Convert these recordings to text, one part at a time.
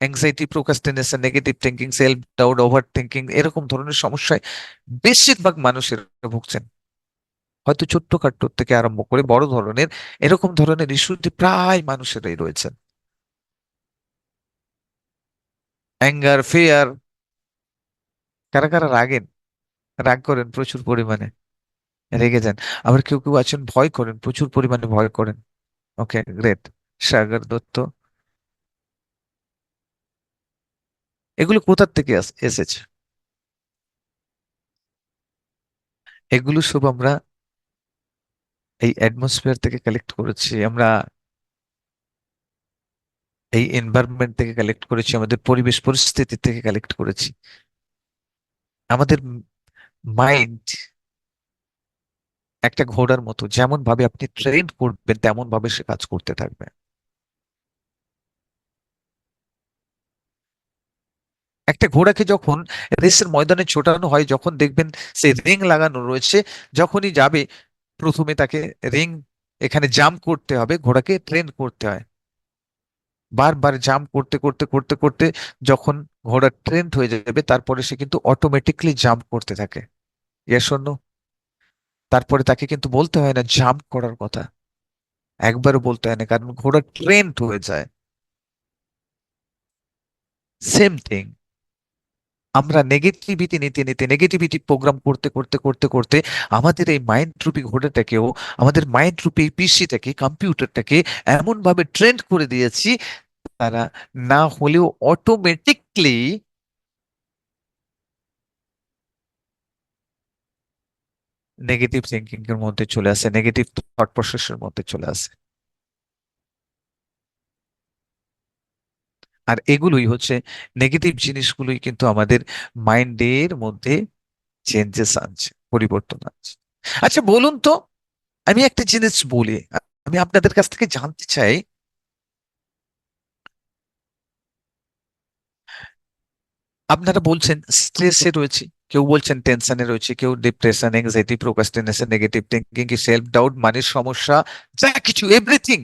Anxiety procrastination negative thinking self doubt over thinking এরকম ধরনের সমস্যায় বেশিরভাগ মানুষের ভুগছেন। হয়তো ছোট্ট ছোট্টখাট্ট থেকে আরম্ভ করে বড় ধরনের এরকম ধরনের ইস্যুতে প্রায় মানুষেরাই রয়েছেন। অ্যাঙ্গার ফেয়ার কারা কারা রাগেন? রাগ করেন প্রচুর পরিমাণে, রেগে যান। আবার কেউ কেউ আছেন, ভয় করেন, প্রচুর পরিমাণে ভয় করেন। ওকে গ্রেট সাগর দত্ত এগুলো কোথার থেকে এসেছে? এগুলো সব আমরা এই অ্যাটমসফিয়ার থেকে কালেক্ট করেছি, আমরা এই এনভায়রনমেন্ট থেকে কালেক্ট করেছি, আমাদের পরিবেশ পরিস্থিতি থেকে কালেক্ট করেছি। আমাদের মাইন্ড একটা ঘোড়ার মতো যেমন ভাবে আপনি ট্রেন করবেন তেমন ভাবে সে কাজ করতে থাকবে। একটা ঘোড়াকে যখন রেসের ময়দানে ছোটানো হয়, যখন দেখবেন সে রিং লাগানো রয়েছে, যখনই যাবে, প্রথমে তাকে রিং এখানে জাম্প করতে হবে, ঘোড়াকে ট্রেন করতে হয়। বারবার জাম্প করতে করতে করতে করতে যখন ঘোড়া ট্রেন্ড হয়ে যাবে, তারপরে সে কিন্তু অটোমেটিকলি জাম্প করতে থাকে। ইয়েস অর তারপরে তাকে কিন্তু বলতে হয় না জাম্প করার কথা। একবারও বলতে হয় না, কারণ ঘোড়া ট্রেন্ড হয়ে যায়। সেম থিং আমরা নেগেটিভিটি নিতে নিতে নেগেটিভিটি প্রোগ্রাম করতে করতে করতে করতে আমাদের এই মাইন্ড রূপী ঘোড়াটাকেও আমাদের মাইন্ড রূপী পিসিটাকে কম্পিউটারটাকে এমনভাবে ট্রেন্ড করে দিয়েছি, তারা না হলেও অটোমেটিকলি নেগেটিভ থিঙ্কিং এর মধ্যে চলে আসে নেগেটিভ থট প্রসেসের মধ্যে চলে আসে। আর এগুলোই হচ্ছে নেগেটিভ জিনিসগুলোই কিন্তু আমাদের মাইন্ডের মধ্যে চেঞ্জেস আনছে, পরিবর্তন আনছে। আচ্ছা বলুন তো, আমি একটা জিনিস বলি, আমি আপনাদের কাছ থেকে জানতে চাই, আপনারা বলছেন স্ট্রেসে রয়েছে, কেউ বলছেন টেনশনে রয়েছে, কেউ depression anxiety procrastination negative thinking self doubt মানের সমস্যা, যা কিছু এভরিথিং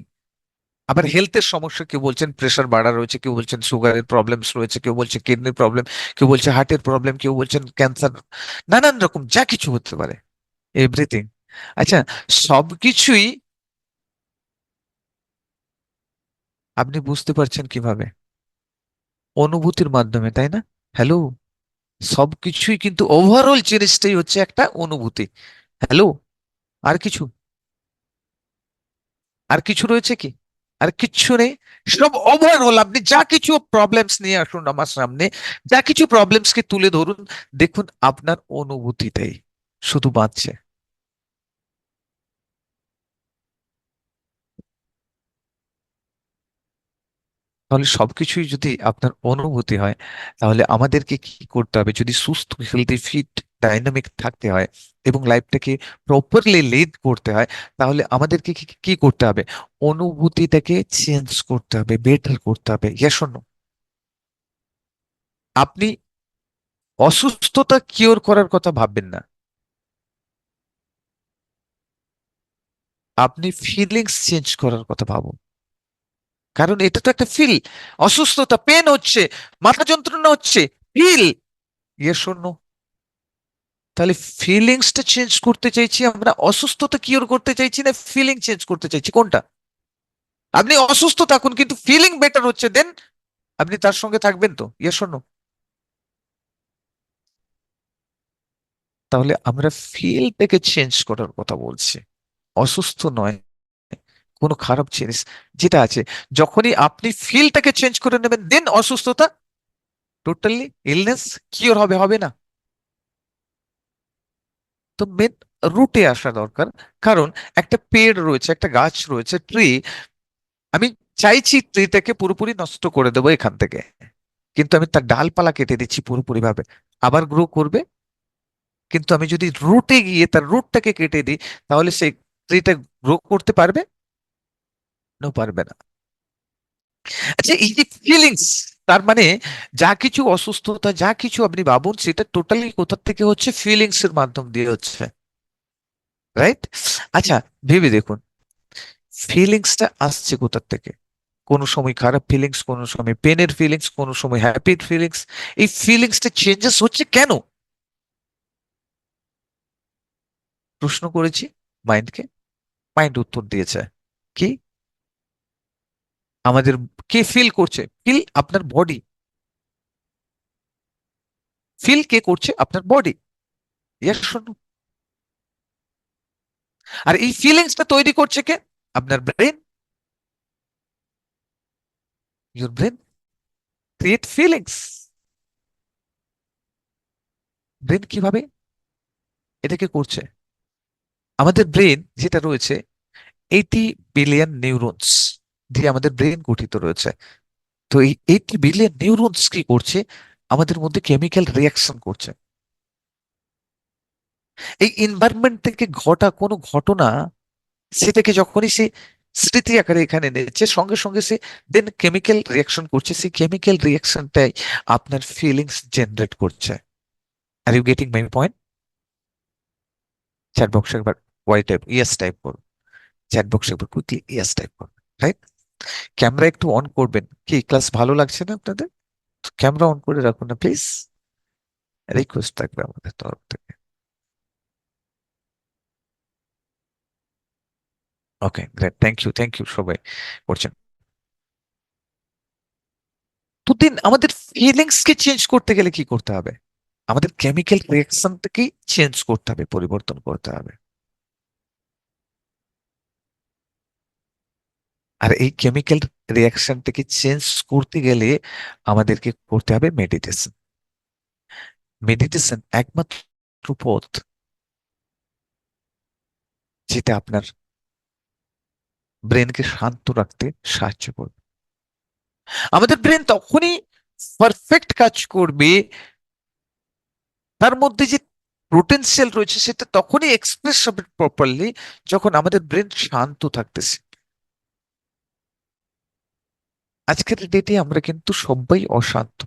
আবার হেলথের সমস্যা, কেউ বলছেন প্রেশার বাড়া রয়েছে, কেউ বলছেন সুগারের প্রবলেমস রয়েছে, কেউ বলছে কিডনির প্রবলেম কেউ বলছে হার্টের প্রবলেম কেউ বলছেন ক্যান্সার নানান রকম, যা কিছু হতে পারে এভরিথিং আচ্ছা সবকিছুই আপনি বুঝতে পারছেন কীভাবে? অনুভূতির মাধ্যমে, তাই না? হ্যালো সবকিছুই কিন্তু ওভারঅল জিনিসটাই হচ্ছে একটা অনুভূতি। হ্যালো আর কিছু? আর কিছু রয়েছে কি? আর কিচ্ছু নেই। সব ওভারঅল আপনি যা কিছু প্রবলেমস নিয়ে আসুন আমার সামনে, যা কিছু প্রবলেমস কে তুলে ধরুন, দেখুন আপনার অনুভূতিটাই শুধু বাঁচছে। তাহলে সবকিছুই যদি আপনার অনুভূতি হয়, তাহলে আমাদেরকে কি করতে হবে? যদি সুস্থ হেলদি ফিট ডাইনামিক থাকতে হয় এবং লাইফটাকে প্রপারলি লিড করতে হয়, তাহলে আমাদেরকে কি করতে হবে অনুভূতিটাকে চেঞ্জ করতে হবে বেটার করতে হবে ইয়েস অর নো? আপনি অসুস্থতা কিওর করার কথা ভাববেন না আপনি ফিলিংস চেঞ্জ করার কথা ভাবুন কারণ এটা তো একটা ফিল অসুস্থতা পেন হচ্ছে, মাথা যন্ত্রণা হচ্ছে ফিল ইয়েস অর নো? তাহলে ফিলিংসটা চেঞ্জ করতে চাইছি, আমরা অসুস্থতা কিওর করতে চাইছি না ফিলিং চেঞ্জ করতে চাইছি? কোনটা? আপনি অসুস্থ থাকুন, কিন্তু ফিলিং বেটার হচ্ছে দেন আপনি তার সঙ্গে থাকবেন তো। ইয়ে শোনো। তাহলে আমরা ফিলটাকে চেঞ্জ করার কথা বলছি। অসুস্থ নয়, কোনো খারাপ জিনিস। যেটা আছে, যখনই আপনি ফিলটাকে চেঞ্জ করে নেবেন দেন অসুস্থতা টোটালি ইলনেস কিওর হবে হবে না। তো মেন রুটে আসা দরকার। কারণ একটা পেড় রয়েছে, একটা গাছ রয়েছে ট্রি আমি চাইছি ট্রিটাকে পুরোপুরি নষ্ট করে দেবো এখান থেকে। কিন্তু আমি তার ডালপালা কেটে দিচ্ছি পুরোপুরি ভাবে আবার গ্রো করবে? কিন্তু আমি যদি রুটে গিয়ে তার রুটটাকে কেটে দিই, তাহলে সেই ট্রিটা গ্রো করতে পারবে? নো পারবে না। আচ্ছা এই যে ফিলিংস তার মানে যা কিছু অসুস্থতা, যা কিছু আপনি ভাবুন, সেটা টোটালি কোথা থেকে হচ্ছে ফিলিংস এর মাধ্যম দিয়ে হচ্ছে। রাইট আচ্ছা ভেবে দেখুন। ফিলিংসটা আসছে কোথা থেকে? কোনো সময় খারাপ ফিলিংস কোনো সময় পেনের ফিলিংস কোনো সময় হ্যাপির ফিলিংস এই ফিলিংসটা চেঞ্জেস হচ্ছে কেন? প্রশ্ন করেছি মাইন্ডকে মাইন্ড উত্তর দিয়েছে। কি? আমাদের কে ফিল করছে? ফিল আপনার বডি ফিল কে করছে? আপনার বডি আর এই ফিলিংসটা তৈরি করছে কে? আপনার brain your brain create feelings brain কীভাবে? এটাকে করছে। আমাদের ব্রেন যেটা রয়েছে এইটি বিলিয়ন নিউরনস দিয়ে আমাদের ব্রেন গঠিত রয়েছে। তো এই এইটি বিলিয়ন নিউরনস কি করছে? আমাদের মধ্যে কেমিক্যাল রিয়াকশন করছে। এই এনভায়রনমেন্ট থেকে ঘটা কোনো ঘটনা, সেটাকে যখনই সে স্মৃতি আকারে এখানে নিচ্ছে সঙ্গে সঙ্গে সে দেন কেমিক্যাল রিয়াকশন করছে। সেই কেমিক্যাল রিয়াকশনটাই আপনার ফিলিংস জেনারেট করছে। Are you getting my point chat বক্সে একবার ওয়াই টাইপ ইয়েস টাইপ করুন। চ্যাট বক্সে একবার কুইকলি ইয়েস টাইপ করুন রাইট ক্যামেরা একটু অন করবেন। কি ক্লাস ভালো লাগছে না আপনাদের? ক্যামেরা অন করে রাখুন না প্লিজ রিকোয়েস্ট থাকবে আমাদের তরফ থেকে। Okay great thank you thank you সবাই করছেন। দিন আমাদের ফিলিংস কে চেঞ্জ করতে গেলে কি করতে হবে? আমাদের কেমিক্যাল রিয়াকশনটাকেই চেঞ্জ করতে হবে, পরিবর্তন করতে হবে। আর এই কেমিক্যাল রিয়াকশনটাকে চেঞ্জ করতে গেলে আমাদেরকে করতে হবে মেডিটেশন মেডিটেশন একমাত্র পথ যেটা আপনার ব্রেনকে শান্ত রাখতে সাহায্য করবে। আমাদের ব্রেন তখনই পারফেক্ট কাজ করবে, তার মধ্যে যে পোটেনশিয়াল রয়েছে সেটা তখনই এক্সপ্রেস হবে প্রপারলি যখন আমাদের ব্রেন শান্ত থাকতেছে। আজকের ডেটে আমরা কিন্তু সবাই অশান্ত।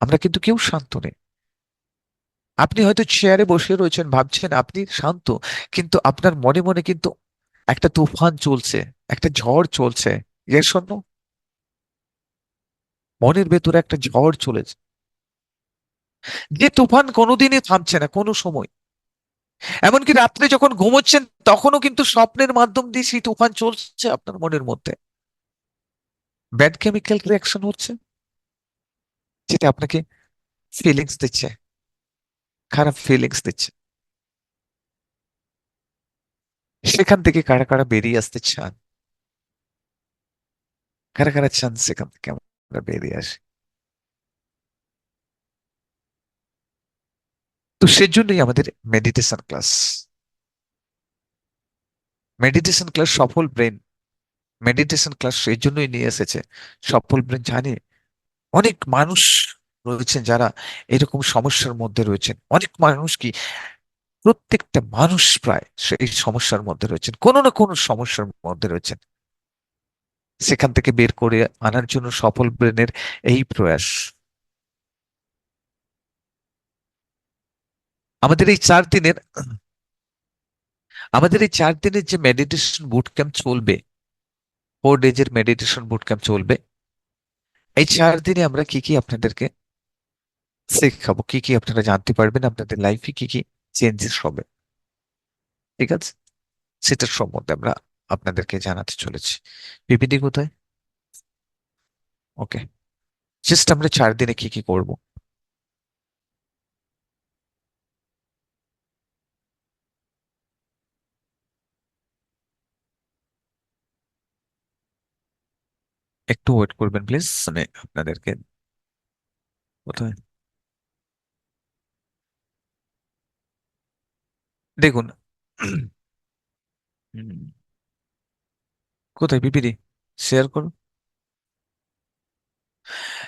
আমরা কিন্তু কেউ শান্ত নেই। আপনি হয়তো চেয়ারে বসে রয়েছেন, ভাবছেন আপনি শান্ত, কিন্তু আপনার মনে মনে কিন্তু একটা তুফান চলছে, একটা ঝড় চলছে। এর শোনো মনের ভেতরে একটা ঝড় চলেছে যে তুফান কোনোদিনই থামছে না, কোনো সময়। এমনকি রাত্রে যখন ঘুমোচ্ছেন, তখনও কিন্তু স্বপ্নের মাধ্যম দিয়ে সেই তুফান চলছে আপনার মনের মধ্যে। ব্যাড কেমিক্যাল রিয়াকশন হচ্ছে? যেটা আপনাকে ফিলিংস দিচ্ছে। খারাপ ফিলিংস দিচ্ছে। সেখান থেকে কারা কারা বেরিয়ে আসতে চান? কারা কারা চান সেখান থেকে আমরা বেরিয়ে আসি? তো সেজন্যই আমাদের মেডিটেশন ক্লাস মেডিটেশন ক্লাস সফল ব্রেন মেডিটেশন ক্লাস সেই জন্যই নিয়ে এসেছে। সফল ব্রেন জানে অনেক মানুষ রয়েছেন যারা এরকম সমস্যার মধ্যে রয়েছেন। অনেক মানুষ কি প্রত্যেকটা মানুষ প্রায় সেই সমস্যার মধ্যে রয়েছেন। কোনো না কোনো সমস্যার মধ্যে রয়েছেন। সেখান থেকে বের করে আনার জন্য সফল ব্রেনের এই প্রয়াস। আমাদের এই চার দিনের, আমাদের এই চার দিনের যে মেডিটেশন বুট ক্যাম্প চলবে ফোর ডেজের মেডিটেশন বুট ক্যাম্প চলবে। এই চার দিনে আমরা কি কি আপনাদেরকে শেখাবো? কি কি আপনারা জানতে পারবেন? আপনাদের লাইফে কি কি চেঞ্জেস হবে? ঠিক আছে? সেটার সম্বন্ধে আমরা আপনাদেরকে জানাতে চলেছি। পিপিটি কোথায়? ওকে জাস্ট আমরা চার দিনে কি কি করব? একটু ওয়েট করবেন প্লিজ মানে আপনাদেরকে কোথায়? দেখুন কোথায়? পিপিটি শেয়ার করুন।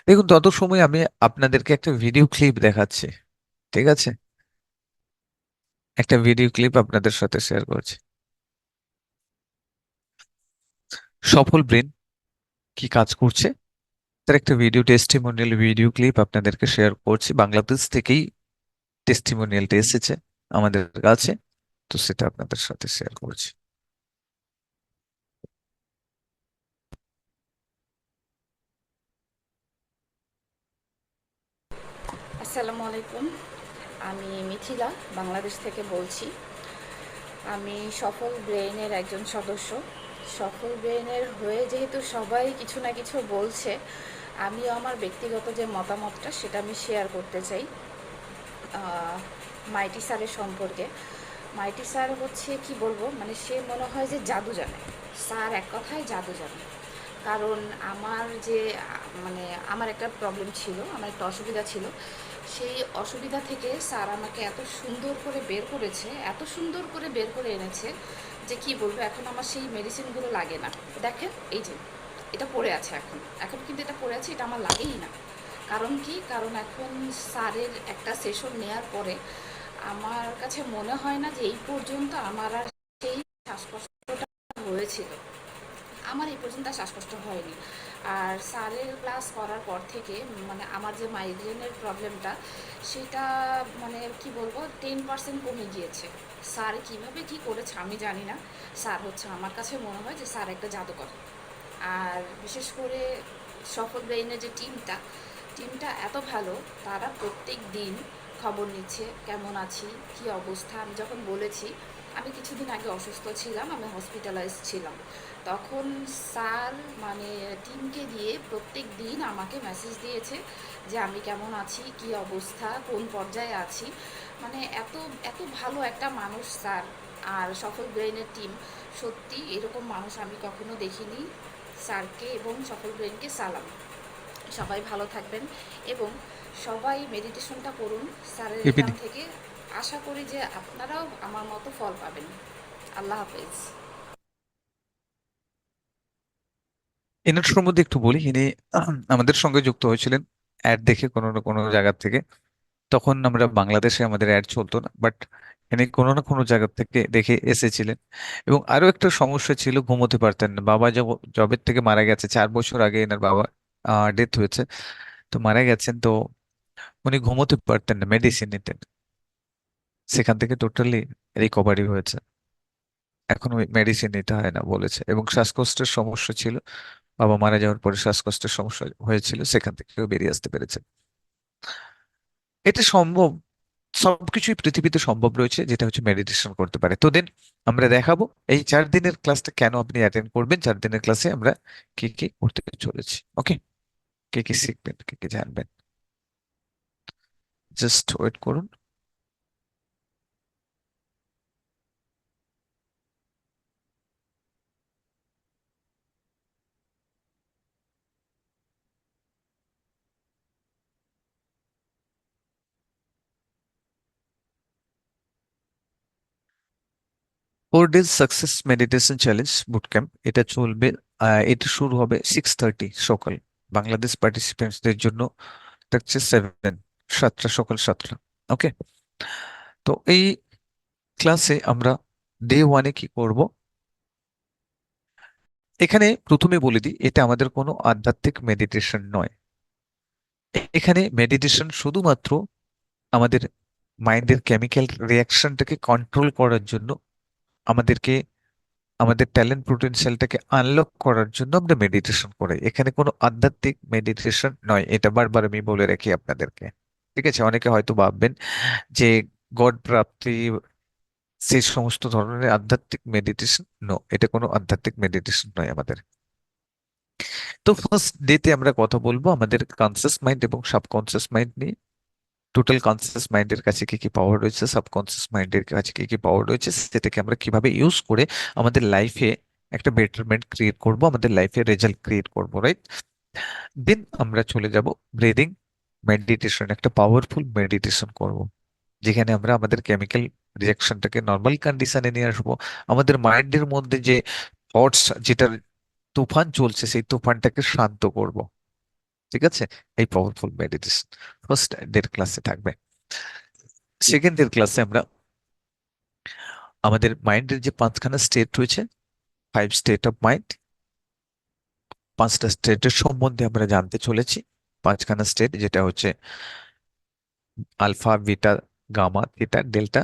দেখুন, তত সময় আমি আপনাদেরকে একটা ভিডিও ক্লিপ দেখাচ্ছি, ঠিক আছে? একটা ভিডিও ক্লিপ আপনাদের সাথে শেয়ার করছি। সফল ব্রেন কি কাজ করছে? তার একটা ভিডিও টেস্টিমোনিয়াল ভিডিও ক্লিপ আপনাদেরকে শেয়ার করছি। বাংলাদেশ থেকেই টেস্টিমোনিয়ালটা এসেছে আমাদের কাছে। তো সেটা আপনাদের সাথে শেয়ার করছি। আসসালামু আলাইকুম। আমি মিথিলা, বাংলাদেশ থেকে বলছি। আমি সফল ব্রেইনের একজন সদস্য। সফল ব্রেনের হয়ে যেহেতু সবাই কিছু না কিছু বলছে, আমিও আমার ব্যক্তিগত যে মতামতটা সেটা আমি শেয়ার করতে চাই মাইটি স্যারের সম্পর্কে। মাইটি স্যার হচ্ছে কি বলব মানে সে মনে হয় যে জাদু জানে। স্যার এক কথায় জাদু জানে। কারণ আমার যে মানে আমার একটা প্রবলেম ছিল, আমার একটা অসুবিধা ছিল। সেই অসুবিধা থেকে স্যার আমাকে এত সুন্দর করে বের করেছে, এত সুন্দর করে বের করে এনেছে যে কি বলব, এখন আমার সেই মেডিসিনগুলো লাগে না। দেখেন, এই যে, এটা পড়ে আছে এখন। এখন কিন্তু এটা পড়ে আছে, এটা আমার লাগেই না। কারণ কি? কারণ এখন সারের একটা সেশন নেয়ার পরে আমার কাছে মনে হয় না যে এই পর্যন্ত আমার আর সেই শ্বাসকষ্টটা হয়েছিল। আমার এই পর্যন্ত শ্বাসকষ্ট হয়নি। আর স্যারের ক্লাস করার পর থেকে মানে আমার যে মাইগ্রেনের প্রবলেমটা সেটা মানে কি বলব টেন পার্সেন্ট কমে গিয়েছে। স্যার কীভাবে কী করেছে আমি জানি না। স্যার হচ্ছে আমার কাছে মনে হয় যে স্যার একটা জাদুকর। আর বিশেষ করে সফল ব্রেইনের যে টিমটা টিমটা এত ভালো, তারা প্রত্যেক দিন খবর নিচ্ছে, কেমন আছি, কি অবস্থা? আমি যখন বলেছি, আমি কিছুদিন আগে অসুস্থ ছিলাম, আমি হসপিটালাইজ ছিলাম। তখন স্যার মানে টিমকে দিয়ে প্রত্যেক দিন আমাকে মেসেজ দিয়েছে যে, আমি কেমন আছি? কি অবস্থা? কোন পর্যায়ে আছি? মানে এত এত ভালো একটা মানুষ স্যার আর সফল ব্রেইনের টিম সত্যি, এরকম মানুষ আমি কখনো দেখিনি স্যারকে এবং সফল ব্রেইনকে সালাম। সবাই ভালো থাকবেন এবং সবাই মেডিটেশনটা করুন। স্যারের এখান থেকে। আশা করি যে আপনারাও আমার মতো ফল পাবেন। আল্লাহ হাফেজ। এনার সম্বন্ধে একটু বলি। ইনি আমাদের সঙ্গে যুক্ত হয়েছিলেন অ্যাড দেখে কোনো না কোনো জায়গা থেকে। তখন আমরা বাংলাদেশে আমাদের অ্যাড চলতো না বাট ইনি কোনো না কোনো জায়গা থেকে দেখে এসেছিলেন। এবং আরও একটা সমস্যা ছিল ঘুমোতে পারতেন না। বাবা জব জবের থেকে মারা গেছে। চার বছর আগে এনার বাবা ডেথ হয়েছে। তো মারা গেছেন তো উনি ঘুমোতে পারতেন না মেডিসিন নিতেন। সেখান থেকে টোটালি রিকভারি হয়েছে। এখন ওই মেডিসিন নিতে হয় না বলেছে এবং শ্বাসকষ্টের সমস্যা ছিল। বাবা মারা যাওয়ার পরে শ্বাসকষ্টের সমস্যা হয়েছিল, সেখান থেকেও বেরিয়ে আসতে পেরেছে। এটা সম্ভব, সবকিছুই পৃথিবীতে সম্ভব রয়েছে, যেটা হচ্ছে মেডিটেশন করতে পারে। তো দেন আমরা দেখাবো, এই চার দিনের ক্লাসটা কেন আপনি অ্যাটেন্ড করবেন? চার দিনের ক্লাসে আমরা কি কি করতে চলেছি? ওকে কে কি শিখবেন? কে কি জানবেন? জাস্ট ওয়েট করুন। Four days success meditation challenge boot camp এটা চলবে এটা শুরু হবে সিক্স থার্টি সকাল। বাংলাদেশ পার্টিসিপেন্টসদের জন্য থাকছে সেভেন সাতটা, সকাল সাতটা ওকে তো এই ক্লাসে আমরা ডে ওয়ানে কি করব? এখানে প্রথমে বলে দিই, এটা আমাদের কোনো আধ্যাত্মিক মেডিটেশন নয়। এখানে মেডিটেশন শুধুমাত্র আমাদের মাইন্ডের কেমিক্যাল রিয়াকশনটাকে কন্ট্রোল করার জন্য, আমাদেরকে, আমাদের ট্যালেন্ট পোটেনশিয়ালটাকে আনলক করার জন্য আমরা মেডিটেশন করি এখানে কোনো আধ্যাত্মিক মেডিটেশন নয়, এটা বারবার আমি বলে রাখি আপনাদেরকে। ঠিক আছে অনেকে হয়তো ভাববেন যে গড প্রাপ্তি সেই সমস্ত ধরনের আধ্যাত্মিক মেডিটেশন নো এটা কোনো আধ্যাত্মিক মেডিটেশন নয় আমাদের। তো ফার্স্ট ডেতে আমরা কথা বলব আমাদের কনসিয়াস মাইন্ড এবং সাবকনসিয়াস মাইন্ড নিয়ে। টোটাল কনসিয়াস মাইন্ডের কাছে কি কি পাওয়ার রয়েছে সাবকনসিয়াস মাইন্ডের কাছে কি কি পাওয়ার রয়েছে, সেটাকে আমরা কীভাবে ইউজ করে আমাদের লাইফে একটা বেটারমেন্ট ক্রিয়েট করব, আমাদের লাইফে রেজাল্ট ক্রিয়েট করব রাইট দেন আমরা চলে যাব ব্রিদিং মেডিটেশন একটা পাওয়ারফুল মেডিটেশন করব। যেখানে আমরা আমাদের কেমিক্যাল রিয়াকশনটাকে নর্মাল কন্ডিশনে নিয়ে আসব। আমাদের মাইন্ডের মধ্যে যে থটস যেটার তুফান চলছে, সেই তুফানটাকে শান্ত করব। ঠিক আছে? এই পাওয়ারফুল মেডিটেশন ফার্স্ট ডের ক্লাসে থাকবে। সেকেন্ড ডের ক্লাসে আমরা আমাদের মাইন্ডের যে পাঁচখানা স্টেট রয়েছে ফাইভ স্টেট অফ মাইন্ড পাঁচটা স্টেটের সম্বন্ধে আমরা জানতে চলেছি। পাঁচখানা স্টেট, যেটা হচ্ছে alpha, beta, gamma, theta, delta,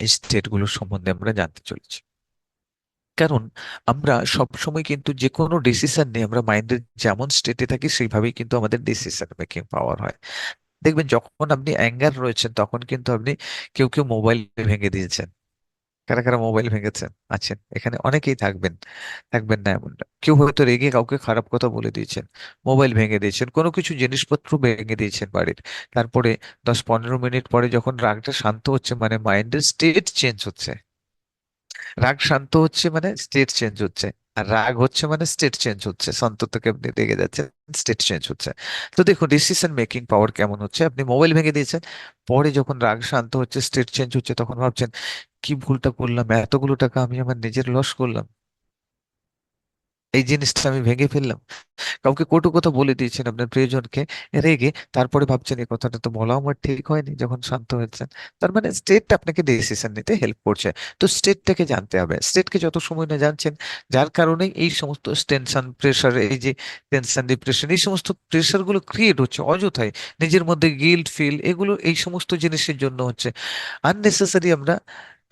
এই স্টেটগুলোর সম্বন্ধে আমরা জানতে চলেছি। কারণ আমরা সবসময় কিন্তু যে কোনো ডিসিশন নিয়ে আমরা মাইন্ডের যেমন স্টেটে থাকি, সেইভাবেই কিন্তু আমাদের ডিসিশন মেকিং পাওয়ার হয়। দেখবেন, যখন আপনি অ্যাঙ্গার রয়েছেন, তখন কিন্তু আপনি কেউ কেউ মোবাইল ভেঙে দিয়েছেন। কারা কারা মোবাইল ভেঙেছেন আছেন এখানে অনেকেই থাকবেন থাকবেন না এমন না। কেউ হয়তো রেগে কাউকে খারাপ কথা বলে দিয়েছেন মোবাইল ভেঙে দিয়েছেন, কোনো কিছু জিনিসপত্র ভেঙে দিয়েছেন বাড়ির। তারপরে দশ পনেরো মিনিট পরে যখন রাগটা শান্ত হচ্ছে মানে মাইন্ডের স্টেট চেঞ্জ হচ্ছে। রাগ শান্ত হচ্ছে মানে স্টেট চেঞ্জ হচ্ছে। আর রাগ হচ্ছে মানে স্টেট চেঞ্জ হচ্ছে। শান্ত থেকে আপনি রেগে যাচ্ছেন স্টেট চেঞ্জ হচ্ছে। তো দেখুন ডিসিশন মেকিং পাওয়ার কেমন হচ্ছে? আপনি মোবাইল ভেঙে দিয়েছেন, পরে যখন রাগ শান্ত হচ্ছে স্টেট চেঞ্জ হচ্ছে, তখন ভাবছেন, কি ভুলটা করলাম? এতগুলো টাকা আমি আমার নিজের লস করলাম। এই জিনিসটা আমি ভেঙে ফেললাম। কাউকে কটু কথা বলে দিয়েছেন আপনার প্রিয়জনকে, রেগে তারপরে ভাবছেন এই কথাটা তো বলা আমার ঠিক হয়নি যখন শান্ত হয়েছেন। তার মানে স্টেট আপনাকে ডিসিশন নিতে হেল্প করছে। তো স্টেটটাকে জানতে হবে। স্টেটকে যত সময় না জানছেন, যার কারণে এই সমস্ত টেনশন প্রেশার এই যে টেনশন ডিপ্রেশন এই সমস্ত প্রেশারগুলো ক্রিয়েট হচ্ছে অযথাই। নিজের মধ্যে গিল্ড ফিল এগুলো এই সমস্ত জিনিসের জন্য হচ্ছে। আননেসেসারি আমরা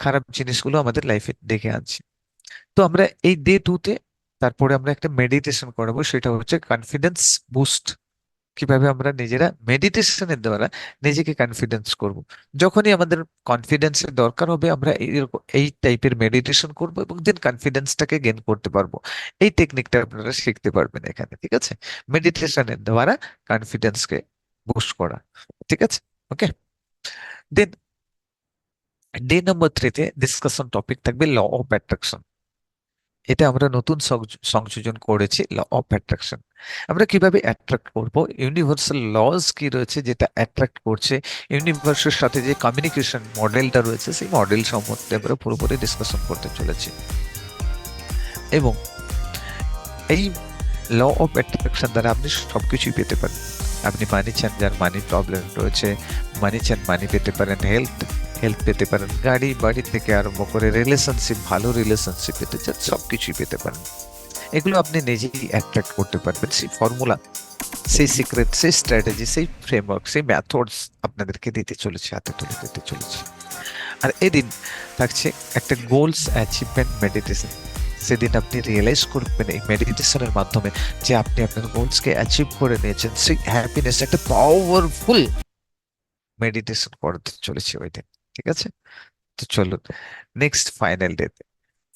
খারাপ জিনিসগুলো আমাদের লাইফে দেখে আনছি। তো আমরা এই ডে টুতে তারপরে আমরা একটা মেডিটেশন করাবো, সেটা হচ্ছে কনফিডেন্স বুস্ট কীভাবে আমরা নিজেরা মেডিটেশনের দ্বারা নিজেকে কনফিডেন্স করব। যখনই আমাদের কনফিডেন্সের দরকার হবে, আমরা এই টাইপের মেডিটেশন করব এবং দেন কনফিডেন্সটাকে গেন করতে পারব। এই টেকনিকটা আপনারা শিখতে পারবেন এখানে, ঠিক আছে? মেডিটেশনের দ্বারা কনফিডেন্সকে বুস্ট করা, ঠিক আছে? ওকে দেন ডে নম্বর থ্রিতে ডিসকাশন টপিক থাকবে ল অফ অ্যাট্রাকশন এটা আমরা নতুন সংয- সংযোজন করেছি ল অফ অ্যাট্রাকশন আমরা কীভাবে অ্যাট্রাক্ট করব? ইউনিভার্সাল লজ কি রয়েছে যেটা অ্যাট্রাক্ট করছে? ইউনিভার্সের সাথে যে কমিউনিকেশন মডেলটা রয়েছে, সেই মডেল সম্বন্ধে আমরা পুরোপুরি ডিসকাশন করতে চলেছি। এবং এই ল অফ অ্যাট্রাকশন দ্বারা আপনি সব কিছুই পেতে পারেন। আপনি মানি চান যার মানি প্রবলেম রয়েছে মানি চান মানি পেতে পারেন হেলথ হেল্প পেতে পারেন। গাড়ি, বাড়ি থেকে আরম্ভ করে রিলেশনশিপ ভালো রিলেশনশিপ পেতে চান সব কিছুই পেতে পারেন। এগুলো আপনি নিজেই অ্যাট্রাক্ট করতে পারবেন সেই ফর্মুলা সেই সিক্রেট সেই স্ট্র্যাটেজি সেই ফ্রেমওয়ার্ক সেই ম্যাথডস আপনাদেরকে দিতে চলেছে, হাতে তুলে দিতে চলেছে। আর এদিন থাকছে একটা গোলস অ্যাচিভমেন্ট মেডিটেশন সেদিন আপনি রিয়েলাইজ করবেন এই মেডিটেশনের মাধ্যমে যে আপনি আপনার গোলসকে অ্যাচিভ করে নিয়েছেন, সেই হ্যাপিনেস একটা পাওয়ারফুল মেডিটেশন করতে চলেছে ওই দিন। ঠিক আছে? তো চলুন নেক্সট ফাইনাল ডেতে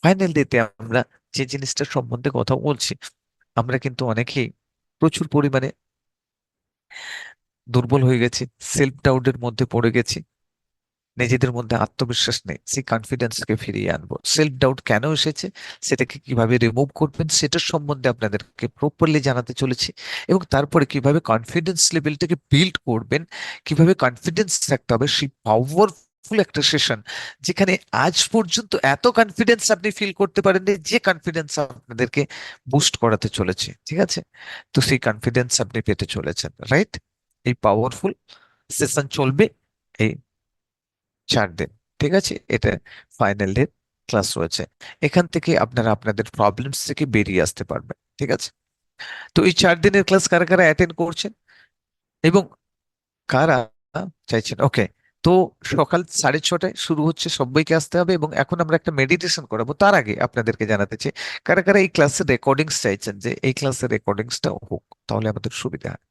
ফাইনাল ডেতে আমরা যে জিনিসটা সম্বন্ধে কথা বলছি, আমরা কিন্তু অনেকেই প্রচুর পরিমাণে দুর্বল হয়ে গেছি সেলফ ডাউটের মধ্যে পড়ে গেছি, নিজেদের মধ্যে আত্মবিশ্বাস নেই, সেই কনফিডেন্সকে ফিরিয়ে আনব। সেলফ ডাউট কেন এসেছে, সেটাকে কীভাবে রিমুভ করবেন, সেটার সম্বন্ধে আপনাদেরকে প্রপারলি জানাতে চলেছি এবং তারপরে কীভাবে কনফিডেন্স লেভেলটাকে বিল্ড করবেন, কীভাবে কনফিডেন্স থাকতে হবে, সেই পাওয়ারফুল একটা সেশন যেখানে আজ পর্যন্ত এত কনফিডেন্স আপনি ফিল করতে পারেন যে কনফিডেন্স আপনাদেরকে বুস্ট করাতে চলেছে, ঠিক আছে? তো সেই কনফিডেন্স আপনি পেতে চলেছেন রাইট এই পাওয়ারফুল সেশন চলবে এই চার দিন, ঠিক আছে? এটা ফাইনাল ডে ক্লাস রয়েছে এখান থেকে আপনারা আপনাদের প্রবলেমস থেকে বেরিয়ে আসতে পারবেন, ঠিক আছে? তো এই চার দিনের ক্লাস কারা কারা অ্যাটেন্ড করছেন? এবং কারা চাইছেন? ওকে তো সকাল সাড়ে ছটায় শুরু হচ্ছে, সবাইকে আসতে হবে এবং এখন আমরা একটা মেডিটেশন করাবো। তার আগে আপনাদেরকে জানাতে চাই, কারা কারা এই ক্লাসের রেকর্ডিংস চাইছেন যে এই ক্লাসের রেকর্ডিংসটা হোক, তাহলে আমাদের সুবিধা হয়।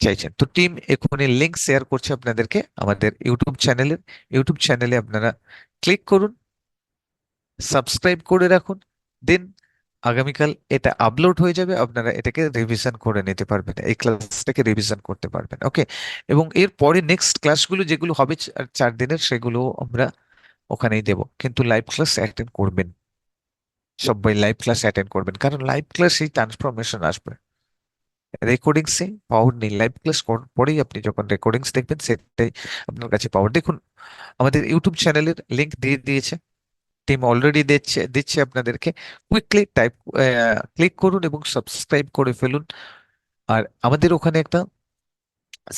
চাইছেন। তো টিম এখনই লিঙ্ক শেয়ার করছে আপনাদেরকে আমাদের ইউটিউব চ্যানেলের ইউটিউব চ্যানেলে আপনারা ক্লিক করুন সাবস্ক্রাইব করে রাখুন দেন আগামীকাল এটা আপলোড হয়ে যাবে, আপনারা এটাকে রিভিশন করে নিতে পারবেন, এই ক্লাসটাকে রিভিশন করতে পারবেন ওকে এবং এর পরে নেক্সট ক্লাসগুলো যেগুলো হবে চার দিনের সেগুলো আমরা ওখানেই দেব, কিন্তু লাইভ ক্লাস অ্যাটেন্ড করবেন। সবাই লাইভ ক্লাস অ্যাটেন্ড করবেন, কারণ লাইভ ক্লাসেই ট্রান্সফরমেশন আসবে। রেকর্ডিংসে পাওয়ার নেই লাইভ ক্লাস করার পরেই আপনি যখন রেকর্ডিংস দেখবেন, সেটাই আপনার কাছে পাওয়ার দেখুন, আমাদের ইউটিউব চ্যানেলের লিঙ্ক দিয়ে দিয়েছে। টিম অলরেডি দিচ্ছে দিচ্ছে আপনাদেরকে। কুইকলি টাইপ ক্লিক করুন এবং সাবস্ক্রাইব করে ফেলুন। আর আমাদের ওখানে একটা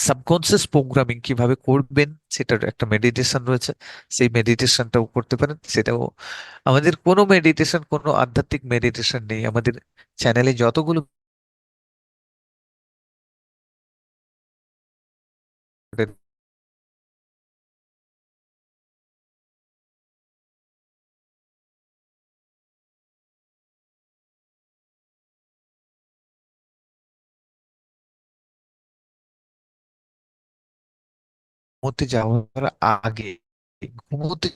সাবকনসিয়াস প্রোগ্রামিং কীভাবে করবেন, সেটার একটা মেডিটেশন রয়েছে। সেই মেডিটেশনটাও করতে পারেন। সেটাও, আমাদের কোনো মেডিটেশন কোনো আধ্যাত্মিক মেডিটেশন নেই। আমাদের চ্যানেলে যতগুলো ঘুমোতে যাওয়ার আগে ঘুমোতে